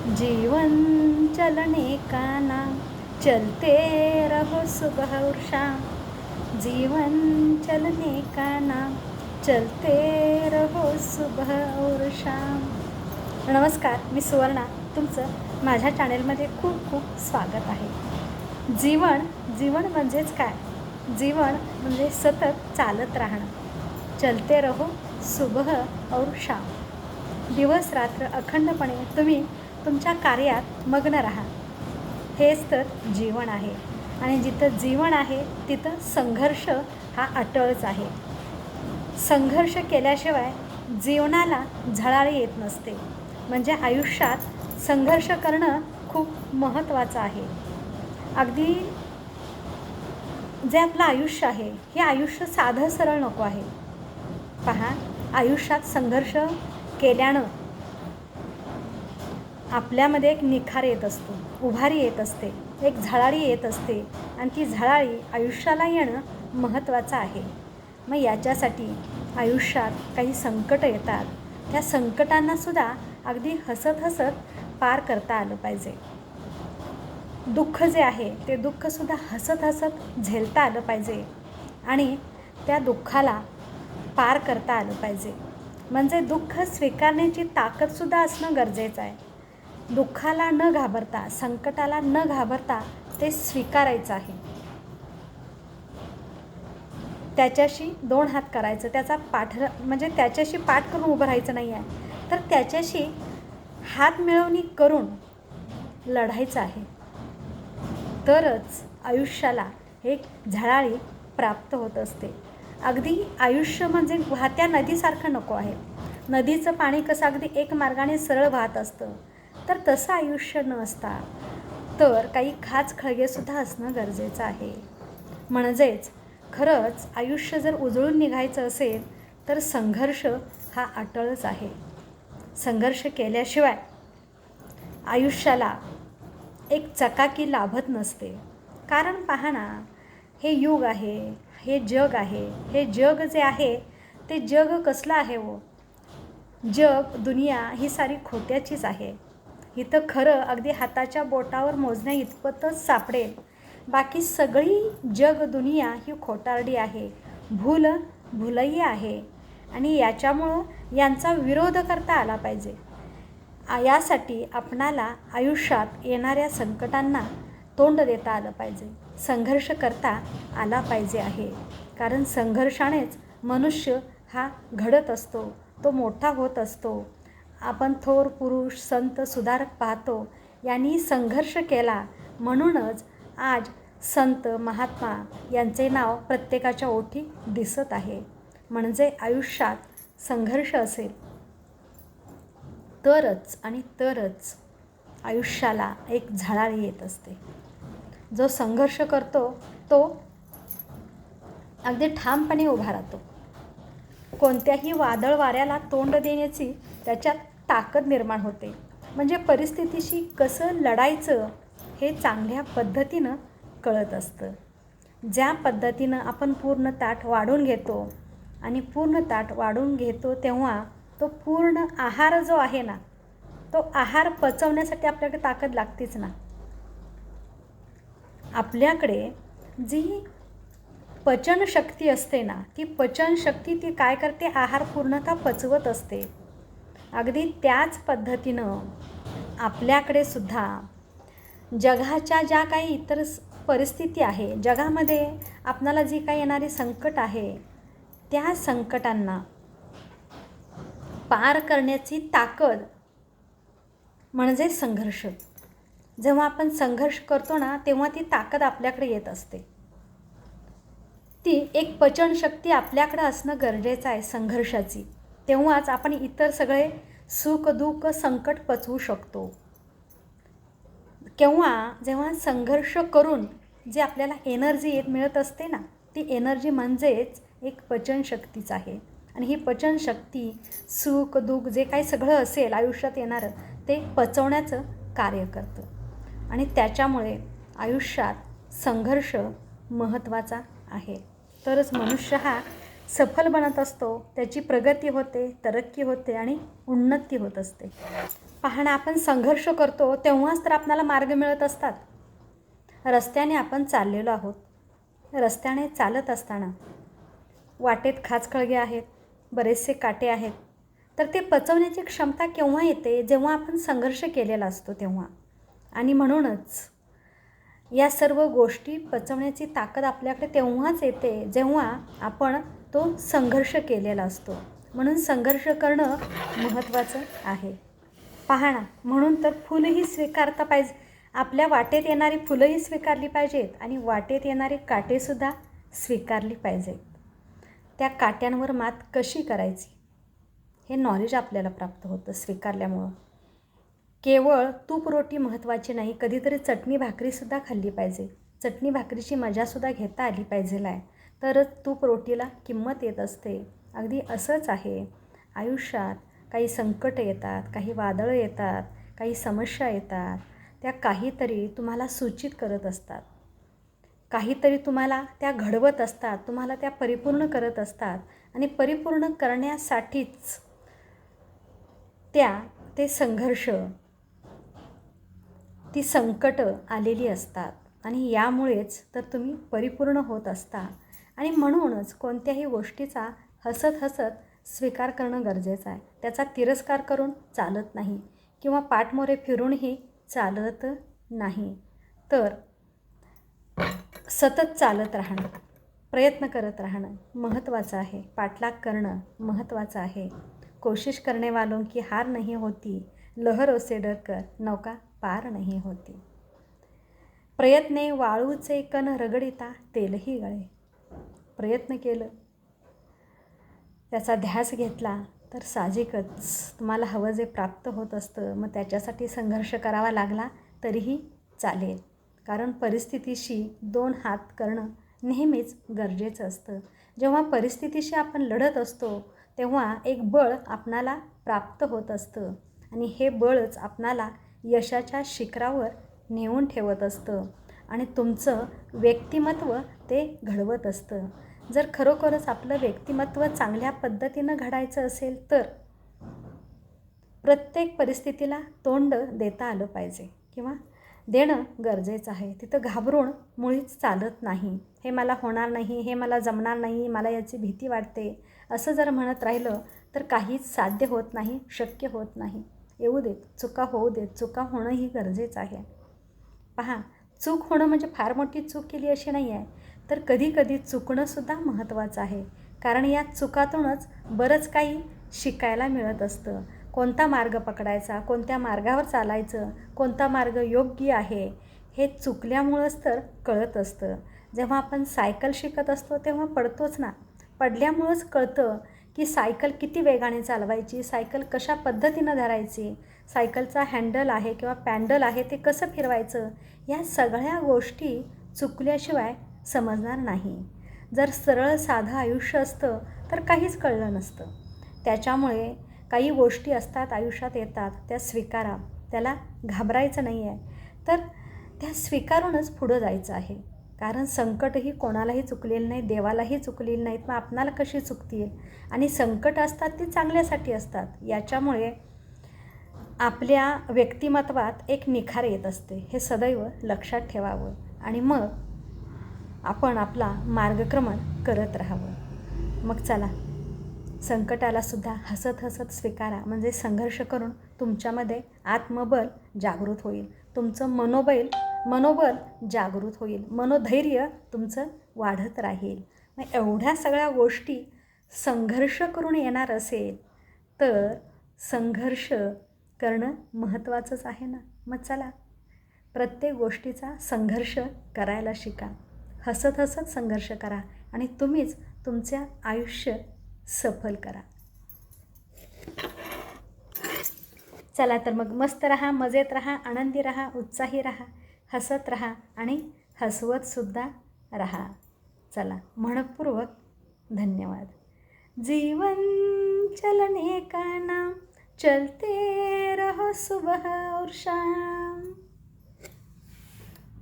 जीवन चलने का नाम। चलते रहो सुबह और शाम जीवन चलने का नाम। चलते रहो सुबह और शाम नमस्कार मी सुवर्णा. तुमचं माझ्या चॅनेलमध्ये खूप खूप स्वागत आहे. जीवन जीवन म्हणजेच काय? जीवन म्हणजे सतत चालत राहणं. चलते रहो सुबह और शाम दिवस रात्र अखंडपणे तुम्ही तुमच्या कार्यात मग्न राहा. हेच तर जीवन आहे. आणि जिथं जीवन आहे तिथं संघर्ष हा अटळच आहे. संघर्ष केल्याशिवाय जीवनाला झळाळी येत नसते. म्हणजे आयुष्यात संघर्ष करणं खूप महत्त्वाचं आहे. अगदी जे आपलं आयुष्य आहे हे आयुष्य साधं सरळ नको आहे. पहा आयुष्यात संघर्ष केल्यानं आपल्यामध्ये एक निखार येत असतो उभारी येत असते एक झळाळी येत असते. आणि ती झळाळी आयुष्याला येणं महत्त्वाचं आहे. मग याच्यासाठी आयुष्यात काही संकटं येतात. त्या संकटांनासुद्धा अगदी हसत हसत पार करता आलं पाहिजे. दुःख जे आहे ते दुःखसुद्धा हसत हसत झेलता आलं पाहिजे. आणि त्या दुःखाला पार करता आलं पाहिजे. म्हणजे दुःख स्वीकारण्याची ताकदसुद्धा असणं गरजेचं आहे. दुःखाला न घाबरता संकटाला न घाबरता ते स्वीकारायचं आहे. त्याच्याशी दोन हात करायचं त्याचा पाठ म्हणजे त्याच्याशी पाठ करून उभं राहायचं नाही आहे. तर त्याच्याशी हात मिळवणी करून लढायचं आहे. तरच आयुष्याला एक झळाळी प्राप्त होत असते. अगदी आयुष्य म्हणजे वाहत्या नदीसारखं नको आहे. नदीचं पाणी कसं अगदी एक मार्गाने सरळ वाहत असतं. तर तसं आयुष्य न असता तर काही खाच खळगेसुद्धा असणं गरजेचं आहे. म्हणजेच खरंच आयुष्य जर उजळून निघायचं असेल तर संघर्ष हा अटळच आहे. संघर्ष केल्याशिवाय आयुष्याला एक चकाकी लाभत नसते. कारण पहा ना हे युग आहे हे जग आहे हे जग जे आहे ते जग कसलं आहे हो? जग दुनिया ही सारी खोट्याचीच आहे. इथं खरं अगदी हाताच्या बोटावर मोजण्या इतपतच सापडेल. बाकी सगळी जग दुनिया ही खोटारडी आहे. भूल भुलई आहे. आणि याच्यामुळं यांचा विरोध करता आला पाहिजे. यासाठी आपणाला आयुष्यात येणाऱ्या संकटांना तोंड देता आलं पाहिजे. संघर्ष करता आला पाहिजे आहे. कारण संघर्षानेच मनुष्य हा घडत असतो. तो मोठा होत असतो. आपण थोर पुरुष संत सुधारक पाहतो. यांनी संघर्ष केला. म्हणूनच आज संत महात्मा यांचे नाव प्रत्येकाच्या ओठी दिसत आहे. म्हणजे आयुष्यात संघर्ष असेल. तरच आणि तरच आयुष्याला एक झळाळी येत असते. जो संघर्ष करतो तो अगदी ठामपणे उभा राहतो. कोणत्याही वादळ वाऱ्याला तोंड देण्याची त्याच्यात ताकद निर्माण होते. म्हणजे परिस्थितीशी कसं लढायचं हे चांगल्या पद्धतीनं कळत असतं. ज्या पद्धतीनं आपण पूर्ण ताट वाढून घेतो आणि पूर्ण ताट वाढून घेतो तेव्हा तो पूर्ण आहार जो आहे ना तो आहार पचवण्यासाठी आपल्याकडे ताकद लागतेच ना. आपल्याकडे जी पचनशक्ती असते ना ती पचनशक्ती ती काय करते? आहार पूर्णतः पचवत असते. अगदी त्याच पद्धतीनं आपल्याकडे सुद्धा जगाच्या ज्या काही इतर परिस्थिती आहे जगामध्ये आपणाला जी काही येणारी संकट आहे त्या संकटांना पार करण्याची ताकद म्हणजे संघर्ष. जेव्हा आपण संघर्ष करतो ना तेव्हा ती ताकद आपल्याकडे येत असते. ती एक पचनशक्ती आपल्याकडं असणं गरजेचं आहे संघर्षाची. तेव्हाच आपण इतर सगळे सुख दुःख संकट पचवू शकतो. केव्हा जेव्हा संघर्ष करून जे आपल्याला एनर्जी येत मिळत असते ना ती एनर्जी म्हणजेच एक पचनशक्तीच आहे. आणि ही पचनशक्ती सुख दुःख जे काही सगळं असेल आयुष्यात येणारं ते पचवण्याचं कार्य करतं. आणि त्याच्यामुळे आयुष्यात संघर्ष महत्त्वाचा आहे. तरच मनुष्य हा सफल बनत असतो त्याची प्रगती होते तरक्की होते आणि उन्नती होत असते. पाहणं आपण संघर्ष करतो तेव्हाच तर आपल्याला मार्ग मिळत असतात. रस्त्याने आपण चाललेलो आहोत. रस्त्याने चालत असताना वाटेत खाचखळगे आहेत बरेचसे काटे आहेत. तर ते पचवण्याची क्षमता केव्हा येते? जेव्हा आपण संघर्ष केलेला असतो तेव्हा. आणि म्हणूनच या सर्व गोष्टी पचवण्याची ताकद आपल्याकडे तेव्हाच येते जेव्हा आपण तो संघर्ष केलेला असतो. म्हणून संघर्ष करणं महत्त्वाचं आहे. पाहणा म्हणून तर फुलंही स्वीकारता पाहिजे. आपल्या वाटेत येणारी फुलंही स्वीकारली पाहिजेत आणि वाटेत येणारी काटेसुद्धा स्वीकारली पाहिजेत. त्या काट्यांवर मात कशी करायची? हे नॉलेज आपल्याला प्राप्त होतं स्वीकारल्यामुळं. केवळ तूप रोटी महत्त्वाची नाही कधीतरी चटणी भाकरीसुद्धा खाल्ली पाहिजे. चटणी भाकरीची मजासुद्धा घेता आली पाहिजे आहे तरच तूप रोटीला किंमत येत असते. अगदी असंच आहे. आयुष्यात काही संकट येतात काही वादळं येतात काही समस्या येतात. त्या काहीतरी तुम्हाला सूचित करत असतात. काहीतरी तुम्हाला त्या घडवत असतात तुम्हाला त्या परिपूर्ण करत असतात आणि परिपूर्ण करण्यासाठीच त्या ते संघर्ष ती संकटं आलेली असतात आणि यामुळेच तर तुम्ही परिपूर्ण होत असता. आणि म्हणूनच कोणत्याही गोष्टीचा हसत हसत स्वीकार करणं गरजेचं आहे. त्याचा तिरस्कार करून चालत नाही किंवा पाठमोरे फिरूनही चालत नाही. तर सतत चालत राहणं प्रयत्न करत राहणं महत्त्वाचं आहे. पाठलाग करणं महत्त्वाचं आहे. कोशिश करणे वालों की हार नहीं होती लहरों से डरकर नौका पार नाही होती. प्रयत्ने वाळूचे कण रगडिता तेलही गळे. प्रयत्न केलं. त्याचा ध्यास घेतला तर साहजिकच तुम्हाला हवं जे प्राप्त होत असतं मग त्याच्यासाठी संघर्ष करावा लागला तरीही चालेल. कारण परिस्थितीशी दोन हात करणं नेहमीच गरजेचं असतं. जेव्हा परिस्थितीशी आपण लढत असतो तेव्हा एक बळ आपणाला प्राप्त होत असतं आणि हे बळच आपणाला यशाच्या शिखरावर नेऊन ठेवत असतं आणि तुमचं व्यक्तिमत्व ते घडवत असतं. जर खरोखरच आपलं व्यक्तिमत्व चांगल्या पद्धतीनं घडायचं असेल तर प्रत्येक परिस्थितीला तोंड देता आलं पाहिजे किंवा देणं गरजेचं आहे. तिथं घाबरून मुळीच चालत नाही. हे मला होणार नाही हे मला जमणार नाही मला याची भीती वाटते. असं जर म्हणत राहिलं तर काहीच साध्य होत नाही शक्य होत नाही. येऊ देत चुका होऊ देत चुका होणं ही गरजेचं आहे. पहा चूक होणं म्हणजे फार मोठी चूक केली अशी नाही आहे तर कधीकधी चुकणंसुद्धा महत्त्वाचं आहे. कारण या चुकातूनच बरंच काही शिकायला मिळत असतं. कोणता मार्ग पकडायचा कोणत्या मार्गावर चालायचं कोणता मार्ग योग्य आहे हे चुकल्यामुळंच तर कळत असतं. जेव्हा आपण सायकल शिकत असतो तेव्हा पडतोच ना. पडल्यामुळंच कळतं की सायकल किती वेगाने चालवायची सायकल कशा पद्धतीनं धरायची सायकलचा हँडल आहे किंवा पॅन्डल आहे ते कसं फिरवायचं या सगळ्या गोष्टी चुकल्याशिवाय समजणार नाही. जर सरळ साधं आयुष्य असतं तर काहीच कळलं नसतं. त्याच्यामुळे काही गोष्टी असतात आयुष्यात येतात त्या स्वीकारा. त्याला घाबरायचं नाही आहे तर त्या स्वीकारूनच पुढं जायचं आहे. कारण संकटही कोणालाही चुकलेलं नाही देवालाही चुकलेली नाहीत. मग आपणाला कशी चुकतील आणि संकट असतात ती चांगल्यासाठी असतात. याच्यामुळे आपल्या व्यक्तिमत्वात एक निखार येत असते. हे सदैव लक्षात ठेवावं. आणि मग आपण आपला मार्गक्रमण करत राहावं. मग चला संकटालासुद्धा हसत हसत स्वीकारा. म्हणजे संघर्ष करून तुमच्यामध्ये आत्मबल जागृत होईल. तुमचं मनोबल मनोबल जागृत होईल. मनोधैर्य तुमचं वाढत राहील. मग एवढ्या सगळ्या गोष्टी संघर्ष करून येणार असेल तर संघर्ष करणं महत्त्वाचंच आहे ना? मग चला प्रत्येक गोष्टीचा संघर्ष करायला शिका. हसत हसत संघर्ष करा आणि तुम्हीच तुमच्या आयुष्य सफल करा. चला तर मग मस्त रहा मजेत रहा आनंदी रहा उत्साही रहा हसत रहा आणि हसवतसुद्धा रहा. चला मनपूर्वक धन्यवाद. जीवन चलने का नाम चलते रहो सुबह और शाम.